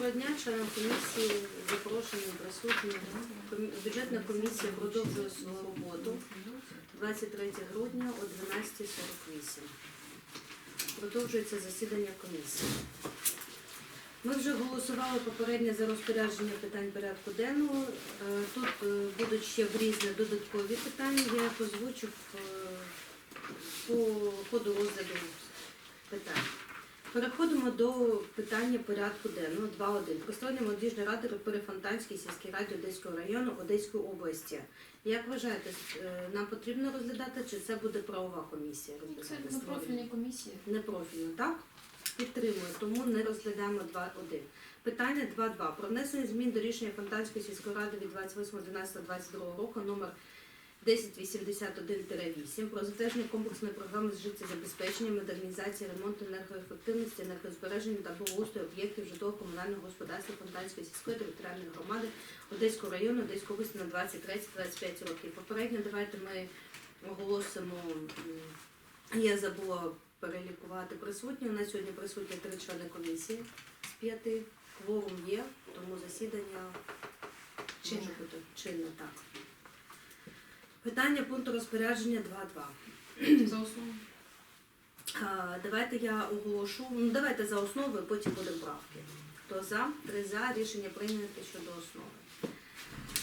Доброго дня, членам комісії, запрошені, присутні. Бюджетна комісія продовжує свою роботу 23 грудня о 12.48. Продовжується засідання комісії. Ми вже голосували попередньо за розпорядження питань порядку денного. Е, Тут е, будуть ще в різні додаткові питання. Я озвучу е, по ходу розгляду питань. Переходимо до питання порядку денного 2.1. Про створення молодіжної ради при Фонтанській сільській раді Одеського району Одеської області. Як вважаєте, е, нам потрібно розглядати, чи це буде правова комісія Це розглядати на створення? профільній комісії. Непрофільно, так? Підтримую, тому не розглядаємо 2.1. Питання 2.2. Про внесення змін до рішення Фонтанської сільської ради від 28.12.22 року номер 1081-8 про затвердження комплексної програми з життєзабезпечення, модернізації, ремонту, енергоефективності, енергозбереження та благоустрою об'єктів житлово-комунального господарства Фонтанської сільської територіальної громади Одеського району Одеської області на 23-25 років. Попередньо давайте ми оголосимо. Я забула перелікувати присутні. У нас сьогодні присутні три члени комісії з п'яти. Кворум є, тому засідання Чинне. чинне, так. Питання пункту розпорядження 2.2. За основу. А, Давайте я оголошу. Ну давайте за основу, і потім будемо правки. Хто за? Три за. Рішення прийнято щодо основи.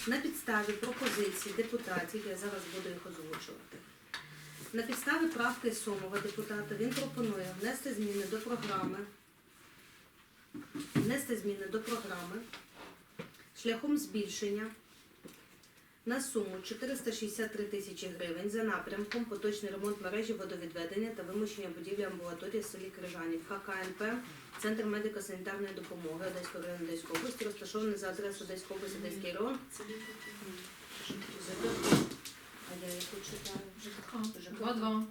На підставі пропозицій депутатів, я зараз буду їх озвучувати. На підставі правки Сомова депутата він пропонує внести зміни до програми, внести зміни до програми шляхом збільшення на суму 463 тисячі гривень за напрямком поточний ремонт мережі водовідведення та вимушення будівлі амбулаторії в селі Крижанів ХКНП Центр медико-санітарної допомоги Одеського району Одеської області, розташований за адресою Одеської області, Одеський район. А я яку читаю? ЖКХ. ЖКХ. 2-2.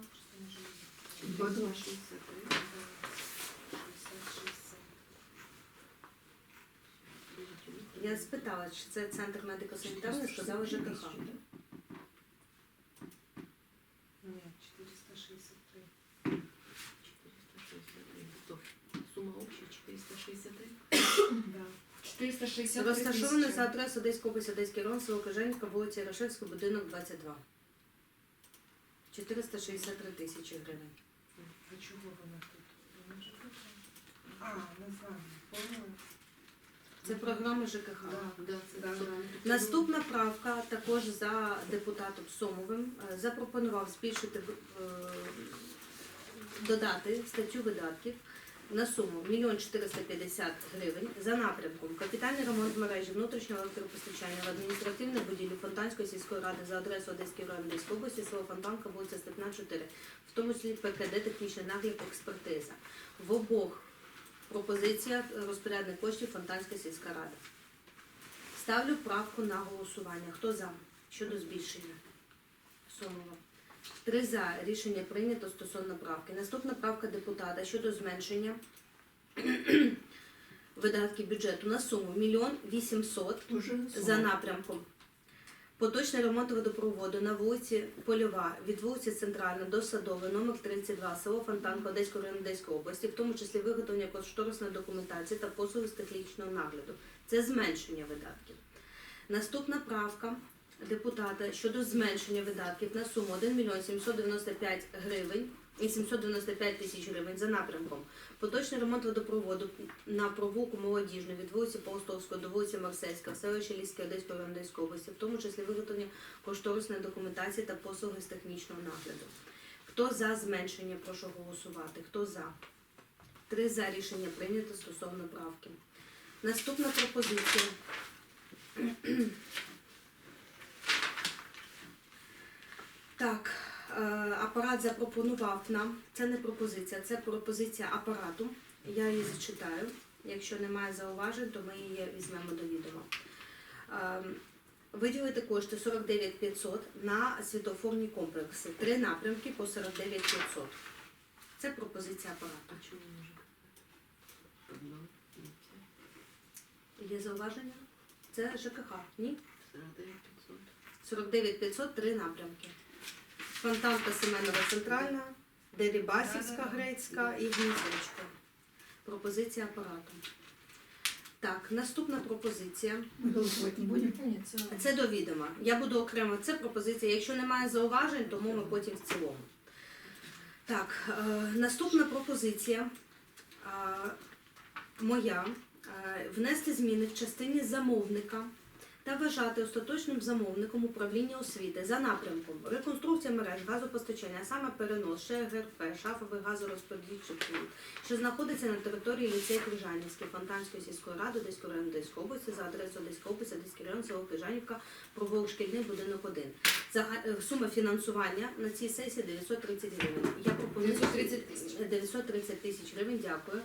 Я спитала, чи це центр медико-санітарної, сказали ЖКХ. Нет, 463. 463. Сумма общая 463. Да. 463 Розташований за адресою Одеської області, Одеський район, село вулиця Ярошевська, будинок 22. 463 тисячі гривень. А чого вона тут? Вона ж тут. А, названня. Поняла? Це програма ЖКХ. Да. Да, це Да. програма. Наступна правка також за депутатом Сомовим е, запропонував збільшити е, додати статтю видатків на суму 1 450 гривень за напрямком капітальний ремонт мережі внутрішнього електропостачання в адміністративній будівлі Фонтанської сільської ради за адресою Одеський район Одеської області, село Фонтанка, вулиця Степна 4, в тому числі ПКД технічний нагляд експертиза. В обох пропозиціях е, розпорядник коштів Фонтанська сільська рада. Ставлю правку на голосування. Хто за? Щодо збільшення? Сомова. Три за. Рішення прийнято стосовно правки. Наступна правка депутата щодо зменшення видатків бюджету на суму 1 800 за напрямком. Поточний ремонт водопроводу на вулиці Польова від вулиці Центральна до Садової, номер 32, село Фонтанка Одеського району Одеської області, в тому числі виготовлення кошторисної документації та послуги з технічного нагляду. Це зменшення видатків. Наступна правка депутата щодо зменшення видатків на суму 1 мільйон 795 гривень і 795 тисяч гривень за напрямком. Поточний ремонт водопроводу на провулку молодіжну від вулиці Полстовської до вулиці Марсельська в селищі Ліське Одеської району області, в тому числі виготовлення кошторисної документації та послуги з технічного нагляду. Хто за зменшення, прошу голосувати. Хто за? Три за рішення прийнято стосовно правки. Наступна пропозиція. Так, апарат запропонував нам. Це не пропозиція, це пропозиція апарату. Я її зачитаю. Якщо немає зауважень, то ми її візьмемо до відома. Е, Виділити кошти 49 500 на світофорні комплекси. Три напрямки по 49 500. Це пропозиція апарату. Чому не може? Є зауваження? Це ЖКХ, ні? 49 500. 49 500, три напрямки. Фонтанка Семенова Центральна, Дерибасівська Грецька і Гніздечко. Пропозиція апарату. Так, наступна пропозиція. Не Це до відома. Я буду окремо. Це пропозиція. Якщо немає зауважень, тому ми потім в цілому. Так, е, наступна пропозиція е, моя е, внести зміни в частині замовника та вважати остаточним замовником управління освіти за напрямком реконструкція мереж газопостачання, а саме перенос ШГРП, шафових газорозподільчих пункт, що знаходиться на території ліцею Крижанівський, Фонтанської сільської ради Одеської району Одеської області за адресою Одеської області, Одеський район, село Крижанівка, провулок шкільний будинок 1. Зага- е, Сума фінансування на цій сесії 930 гривень. Я пропоную 930 тисяч. 930 тисяч гривень, дякую.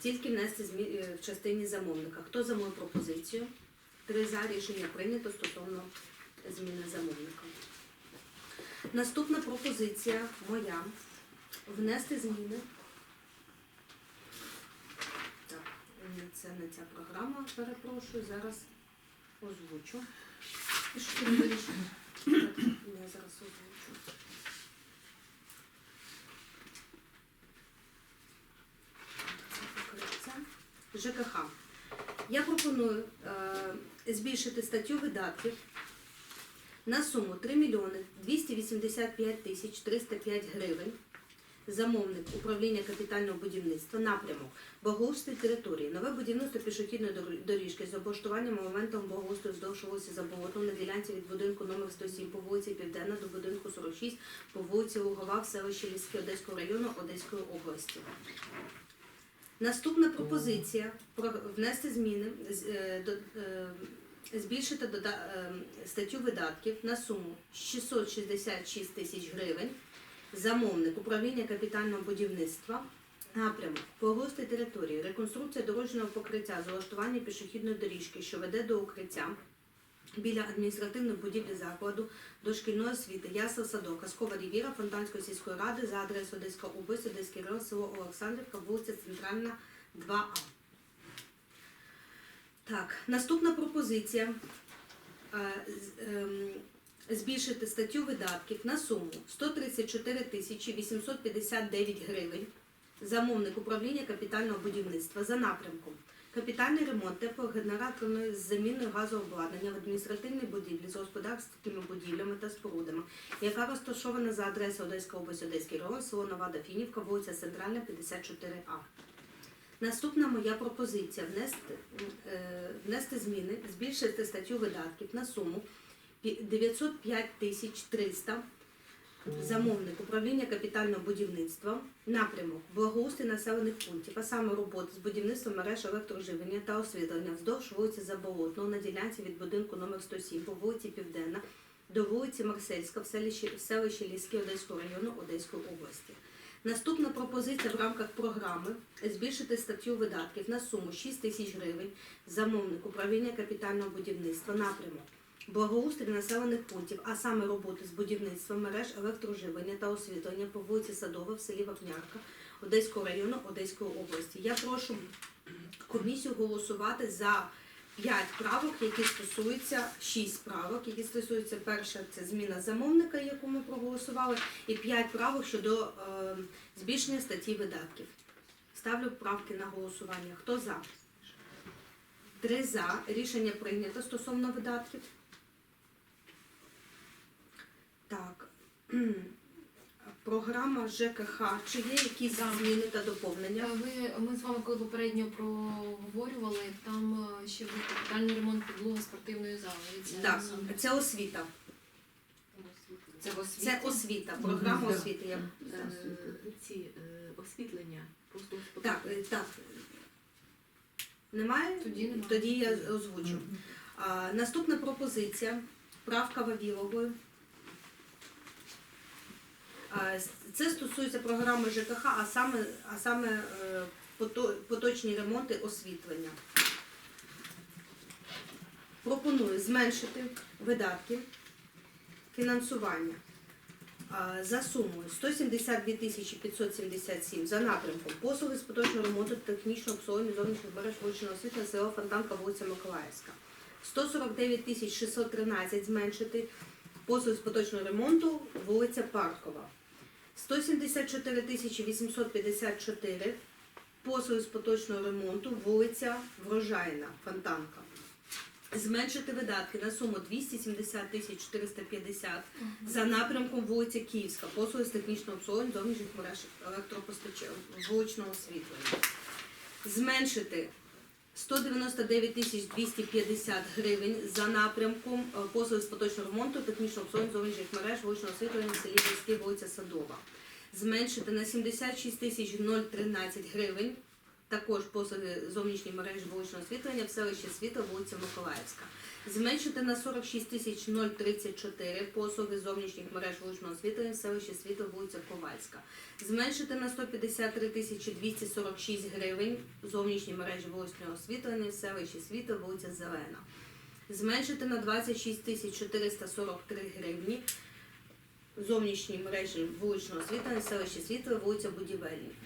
Тільки внести змі... е, в частині замовника. Хто за мою пропозицію? Три за рішення прийнято стосовно зміни замовника. Наступна пропозиція моя. Внести зміни. Це не ця програма, перепрошую, зараз озвучу. Що ти Я зараз озвучу. ЖКХ. Я пропоную е, збільшити статтю видатків на суму 3 мільйони 285 тисяч 305 гривень. Замовник управління капітального будівництва напрямок благоустрій території, нове будівництво пішохідної доріжки з облаштуванням моментом благоустрою вздовж вулиці Заболотного на ділянці від будинку номер 107 по вулиці Південна до будинку 46 по вулиці Лугова в селищі Ліське Одеського району Одеської області. Наступна пропозиція про внести зміни е, е, збільшити е, статтю видатків на суму 666 тисяч гривень. Замовник управління капітального будівництва. Напрямок благоустрій території, реконструкція дорожнього покриття, залаштування пішохідної доріжки, що веде до укриття біля адміністративної будівлі закладу дошкільної освіти, ясел садок, Казкова рівіра Фонтанської сільської ради за адресою Одеська область, Одеський район, село Олександрівка, вулиця Центральна, 2А. Так, наступна пропозиція. Е, ем, Збільшити статтю видатків на суму 134 тисячі 859 гривень. Замовник управління капітального будівництва за напрямком. Капітальний ремонт теплогенераторної з заміною газообладнання в адміністративній будівлі з господарськими будівлями та спорудами, яка розташована за адресою Одеська область, Одеський район, село Нова Дофінівка, вулиця Центральна, 54А. Наступна моя пропозиція внести, е, внести зміни, збільшити статтю видатків на суму пі- 905 тисяч 300 замовник управління капітального будівництва, напрямок благоустрій населених пунктів, а саме роботи з будівництвом мереж електроживлення та освітлення вздовж вулиці Заболотного на ділянці від будинку номер 107 по вулиці Південна до вулиці Марсельська в селищі, в селищі Ліське Одеського району Одеської області. Наступна пропозиція в рамках програми збільшити статтю видатків на суму 6 тисяч гривень замовник управління капітального будівництва напрямок благоустрій населених пунктів, а саме роботи з будівництвом мереж електроживлення та освітлення по вулиці Садова в селі Вапнярка Одеського району Одеської області. Я прошу комісію голосувати за 5 правок, які стосуються 6 правок, які стосуються перше, це зміна замовника, яку ми проголосували, і 5 правок щодо е, збільшення статті видатків. Ставлю правки на голосування. Хто за? Три за. Рішення прийнято стосовно видатків. Так. Програма ЖКХ. Чи є якісь зміни та доповнення? Ви, ми з вами коли попередньо проговорювали, там е, ще був капітальний ремонт підлоги спортивної зали. Це, Так, це освіта. це в освіті. Це освіта, програма освіти. Я... Е, Ці е, освітлення просто Так, е, так. Немає? Тоді немає. Тоді я озвучу. А, наступна пропозиція. Правка Вавілової. Це стосується програми ЖКХ, а саме, а саме е, поточні ремонти освітлення. Пропоную зменшити видатки фінансування за сумою 172 тисячі 577 за напрямком послуги з поточного ремонту технічного обслуговування зовнішніх мереж вуличного освітлення село Фонтанка, вулиця Миколаївська. 149 тисяч 613 зменшити послуги з поточного ремонту вулиця Паркова. 174 тисячі 854 послуги з поточного ремонту, вулиця Врожайна, Фонтанка. Зменшити видатки на суму 270 тисяч 450 за напрямком вулиця Київська, послуги з технічного обслуговування зовнішніх мереж електропостачання вуличного освітлення. Зменшити 199 тисяч 250 гривень за напрямком е, послуги з поточного ремонту, технічного обслуговування зовнішніх мереж вуличного освітлення в селі Більський, вулиця Садова. Зменшити на 76 тисяч 013 гривень також послуги зовнішньої мережі вуличного освітлення в селищі Світа, вулиця Миколаївська. Зменшити на 46 тисяч 034 послуги зовнішніх мереж вуличного освітлення в селищі Світа, вулиця Ковальська. Зменшити на 153 тисячі 246 гривень зовнішні мережі вуличного освітлення в селищі Світа, вулиця Зелена. Зменшити на 26 тисяч 443 гривні зовнішні мережі вуличного освітлення в селищі Світло, вулиця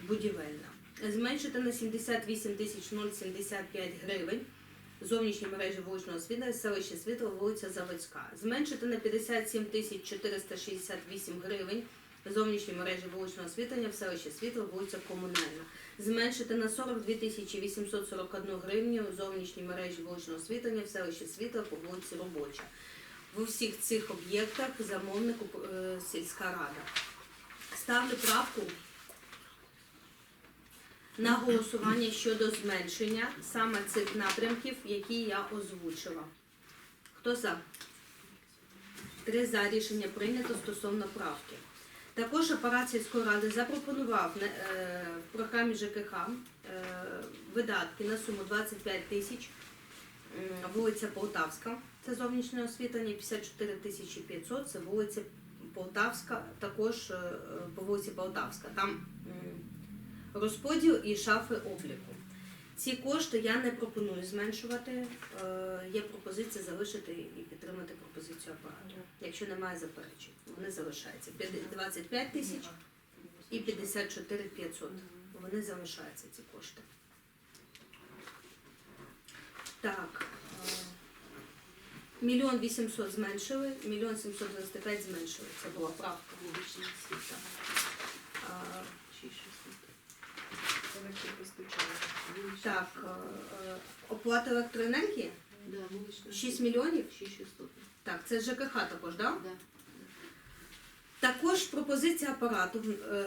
Будівельна. Зменшити на 78 тисяч 075 гривень зовнішні мережі вуличного освітлення в селищі Світло, вулиця Заводська. Зменшити на 57 тисяч 468 гривень зовнішні мережі вуличного освітлення в селищі Світло, вулиця Комунальна. Зменшити на 42 тисячі 841 гривню зовнішні мережі вуличного освітлення в селищі Світло по вулиці Робоча. В усіх цих об'єктах замовнику е, сільська рада. Ставлю правку на голосування щодо зменшення саме цих напрямків, які я озвучила. Хто за? Три за рішення прийнято стосовно правки. Також апарат сільської ради запропонував е, в програмі ЖКХ е, видатки на суму 25 тисяч вулиця Полтавська, це зовнішнє освітлення, 54 тисячі 500, це вулиця Полтавська, також е, е, по вулиці Полтавська. Там розподіл і шафи обліку. Ці кошти я не пропоную зменшувати. Е, Є пропозиція залишити і підтримати пропозицію апарату. Якщо немає заперечень, вони залишаються. 25 тисяч і 54 500. Вони залишаються ці кошти. Так. е, Мільйон вісімсот зменшили, мільйон сімсот дев'яносто п'ять зменшили. Це була правка. Вулична освіта. Е, Шість шістдесят. Електропостачання. Вулична Так, е, е, оплата електроенергії Да, вулична 6 мільйонів. Шість шістсот. Так, це ЖКХ також, так? Да. Також пропозиція апарату е,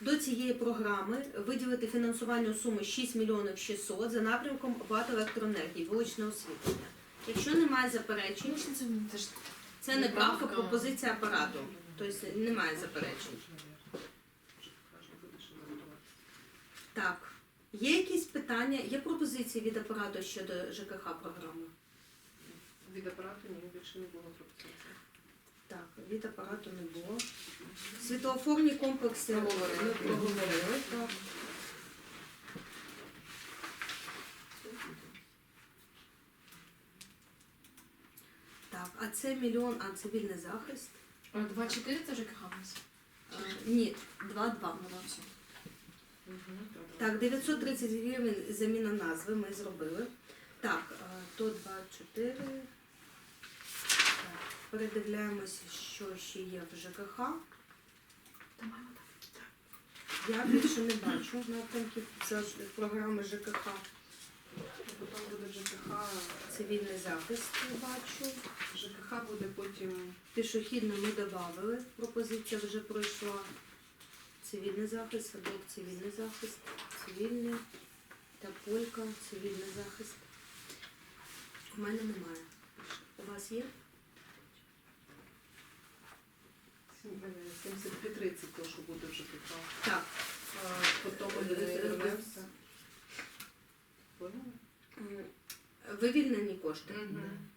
до цієї програми виділити фінансування у сумі 6 мільйонів 600 за напрямком оплати електроенергії, вуличне освітлення. Якщо немає заперечень, Це, це ж це не правка, Правка. пропозиція апарату. Тобто немає заперечень. Так. Є якісь питання, є пропозиції від апарату щодо ЖКХ програми? Від апарату ні, більше не було пропозиції. Так, від апарату не було. Світлофорні комплекси Проговорили. ми проговорили. Так. так, а це мільйон, а цивільний захист? а 2-4 це ЖКХ у нас. Е, ні, 2-2. Ну, да, все. Так, 930 гривень заміна назви ми зробили. Так, е, то 2-4. Передивляємося, що ще є в ЖКХ. Я більше не бачу напрямків. Програми ЖКХ. Потім буде ЖКХ. Цивільний захист я бачу. ЖКХ буде потім Пішохідно ми додали. Пропозиція вже пройшла. Цивільний захист, садок, цивільний захист, цивільний та полька, цивільний захист. У мене немає. У вас є? 7330, то, що буде в ЖКХ. Так. Потім Е, буде е, Поняли? Вивільнені кошти. Мгм.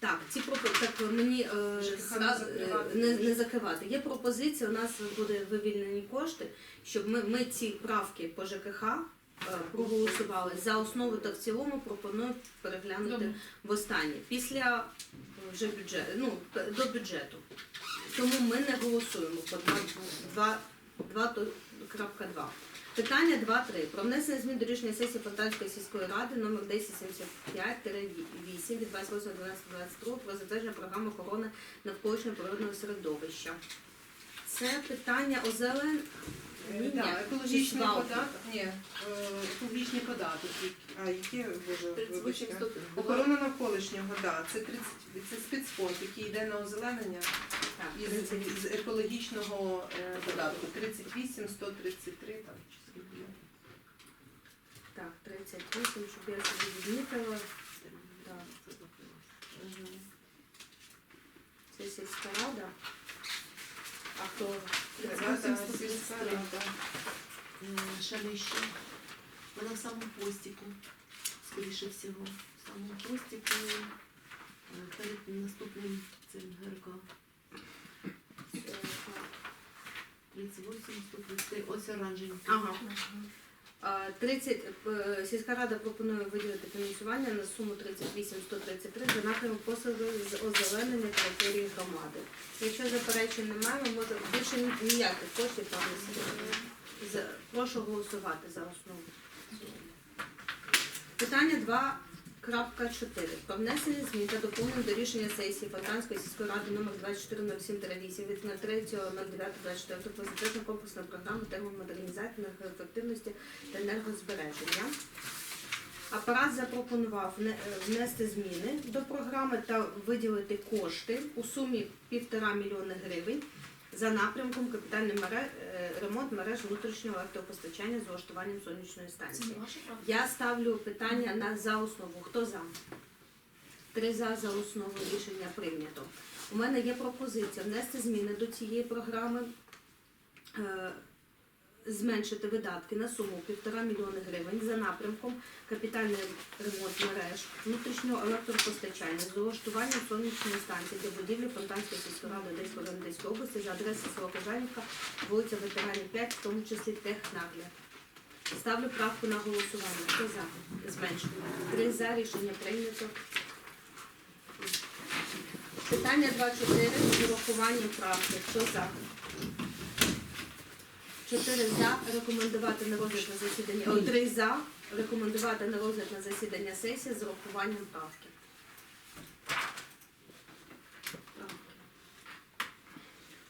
Так, ці пропо- так мені е, ЖКХ зра- не закривати. е, не, не закривати. Є пропозиція, у нас буде вивільнені кошти, щоб ми, ми ці правки по ЖКХ е, проголосували за основу та в цілому пропоную переглянути Добре. в останнє після е, вже бюджету, ну п- до бюджету. Тому ми не голосуємо по 2.2. Питання 2.3. Про внесення змін до рішення сесії Фонтанської сільської ради номер 1075-8 від 28.12.22 про затвердження програми охорони навколишнього природного середовища. Це питання озелен. Е, да, ні. екологічний податок. Ні, е, екологічний податок. А які, боже, вибачте. Охорона навколишнього, да, це 30, це спецфонд, який йде на озеленення Так, із, з екологічного е, податку. 38, 133 там. Так, 38, щоб я собі відмітила. Так. Це сільська рада. А хто? Сільська рада. Шалище. Вона в самому постіку, скоріше всього. В самому постіку е, перед наступним цим ГРК. Це, 38, 133. Ось оранжевенький. Ага. 30, е, сільська рада пропонує виділити фінансування на суму 38 133 за напрямок послуги з озеленення території громади. Якщо заперечень немає, ми можемо більше ні- ніяких коштів там не Прошу голосувати за основу. Питання 2.4. Про внесення змін та доповнень до рішення сесії Фонтанської сільської ради номер 2407-8 від 03.09.24 про затвердження комплексної програми термомодернізації, енергоефективності та енергозбереження. Апарат запропонував е, внести зміни до програми та виділити кошти у сумі 1,5 мільйони гривень за напрямком капітальний мере- е, ремонт мереж внутрішнього електропостачання з влаштуванням сонячної станції. Я ставлю питання на за основу. Хто за? Три за за основу рішення прийнято. У мене є пропозиція внести зміни до цієї програми, е, зменшити видатки на суму 1,5 мільйони гривень за напрямком капітальний ремонт мереж внутрішнього електропостачання з влаштуванням сонячної станції для будівлі Фонтанської сільської ради Одеської Одеської області за адресою Кожанівка, вулиця Ветеранів 5, в тому числі технагляд. Ставлю правку на голосування. Хто за? Зменшую. Три за рішення прийнято. Питання 2.4 з урахуванням правки. Хто за? Чотири за. Рекомендувати на розгляд на засідання. О, три за. Рекомендувати на розгляд на засідання сесії з урахуванням правки.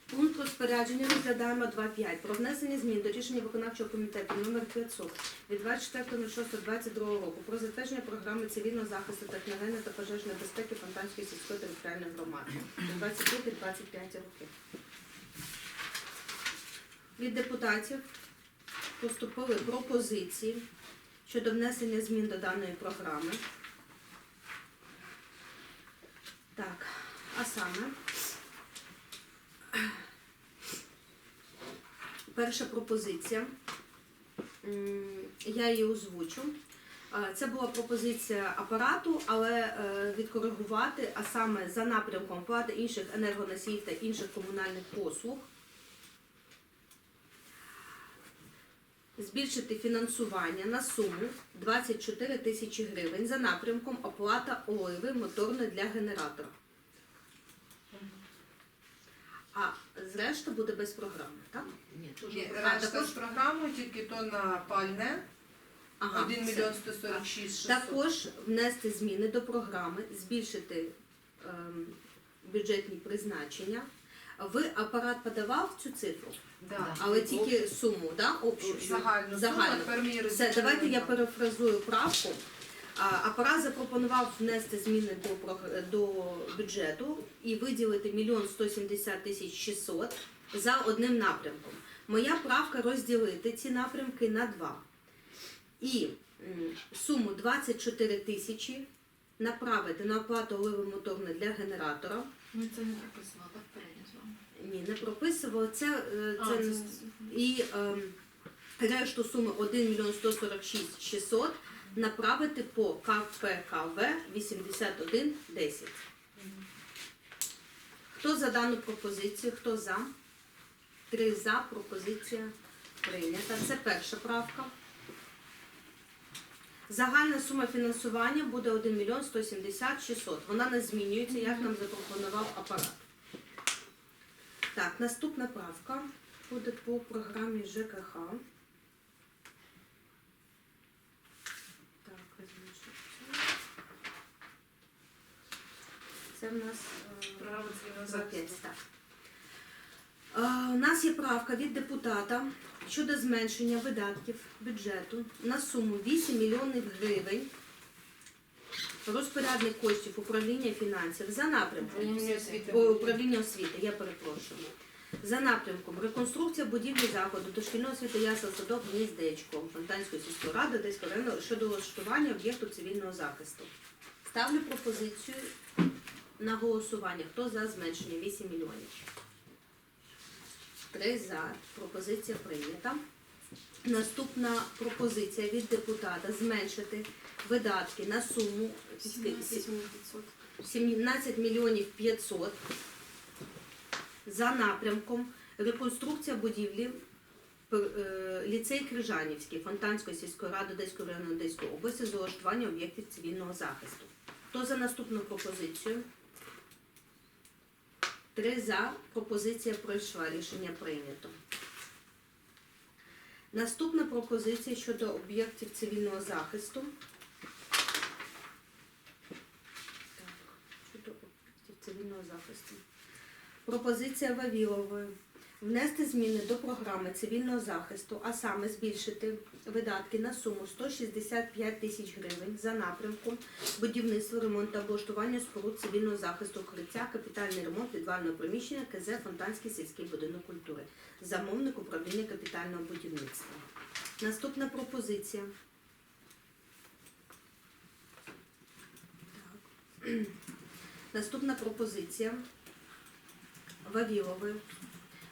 Пункт розпорядження розглядаємо 2.5. Про внесення змін до рішення виконавчого комітету номер 500 від 24.06.22 року про затвердження програми цивільного захисту техногенної та пожежної безпеки Фонтанської сільської територіальної громади на 23-25 роки. Від депутатів поступили пропозиції щодо внесення змін до даної програми. Так, а саме. Перша пропозиція. Я її озвучу. Це була пропозиція апарату, але е, відкоригувати, а саме за напрямком оплати інших енергоносіїв та інших комунальних послуг. Збільшити фінансування на суму 24 тисячі гривень за напрямком оплата оливи моторної для генератора. А зрешта буде без програми, так? Ні, Ні, А, решта також- з програмою, тільки то на пальне, Ага, 1 все. мільйон 146 600. Також внести зміни до програми, збільшити ем, бюджетні призначення. Ви апарат подавав цю цифру, Да. але тільки суму, да? общу. Загальну Загальну. суму, тепер Все, давайте я перефразую правку. А, Апарат запропонував внести зміни до, прог- до бюджету і виділити мільйон 170 тисяч 600 за одним напрямком. Моя правка розділити ці напрямки на два. І м, суму 24 тисячі направити на оплату оливи моторної для генератора. Ми це не прописували, так перейдемо з вами. Ні, не прописувала. Це, е, А, це, це і ем, решту суми 1 мільйон 146 600 направити по КПКВ 8110. Хто за дану пропозицію? Хто за? Три за. Пропозиція прийнята. Це перша правка. Загальна сума фінансування буде 1 мільйон 170 600. Вона не змінюється, як нам запропонував апарат. Так, наступна правка буде по програмі ЖКХ. Так, це. В нас е, п'ять, так. У нас є правка від депутата щодо зменшення видатків бюджету на суму 8 мільйонів гривень. Розпорядник коштів управління фінансів за напрямком Управління освіти. Ой, управління освіти, я перепрошую. За напрямком реконструкція будівлі закладу дошкільного освіти ясел садок гніздечко Фонтанської сільської ради району щодо влаштування об'єкту цивільного захисту. Ставлю пропозицію на голосування. Хто за зменшення 8 мільйонів? Три за. Пропозиція прийнята. Наступна пропозиція від депутата зменшити видатки на суму 17 мільйонів 500 за напрямком реконструкція будівлі е, ліцей Крижанівський Фонтанської сільської ради Одеської району Одеської області з влаштування об'єктів цивільного захисту. Хто за наступну пропозицію? Три за. Пропозиція пройшла. Рішення прийнято. Наступна пропозиція щодо об'єктів цивільного захисту. Так, щодо об'єктів цивільного захисту. Пропозиція Вавілової. Внести зміни до програми цивільного захисту, а саме збільшити видатки на суму 165 тисяч гривень за напрямком будівництва, ремонту та облаштування споруд цивільного захисту укриття, капітальний ремонт підвального приміщення КЗ Фонтанський сільський будинок культури. Замовник управління капітального будівництва. Наступна пропозиція. Так. Наступна пропозиція Вавілової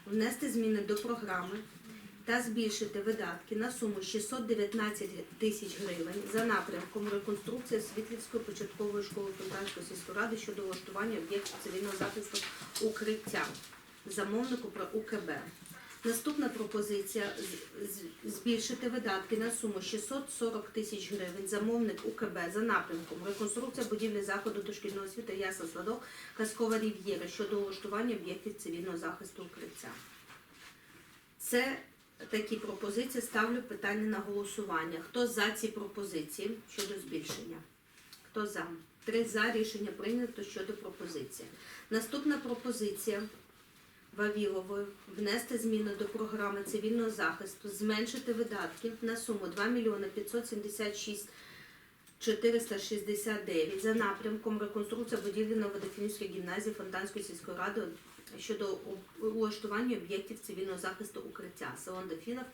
внести зміни до програми та збільшити видатки на суму 619 тисяч гривень за напрямком реконструкція Світлівської початкової школи Фонтанської сільської ради щодо влаштування об'єктів цивільного захисту укриття замовнику про УКБ. Наступна пропозиція збільшити видатки на суму 640 тисяч гривень замовник УКБ за напрямком реконструкція будівлі закладу дошкільної освіти ясла садок Казкова Рів'єра щодо влаштування об'єктів цивільного захисту укриття. Це такі пропозиції. Ставлю питання на голосування. Хто за ці пропозиції щодо збільшення? Хто за? Три за рішення прийнято щодо пропозиції. Наступна пропозиція Вавілової внести зміни до програми цивільного захисту, зменшити видатки на суму 2 мільйони 576 469 за напрямком реконструкція будівлі Новодефінської гімназії Фонтанської сільської ради щодо улаштування об'єктів цивільного захисту укриття. Село Дофіновка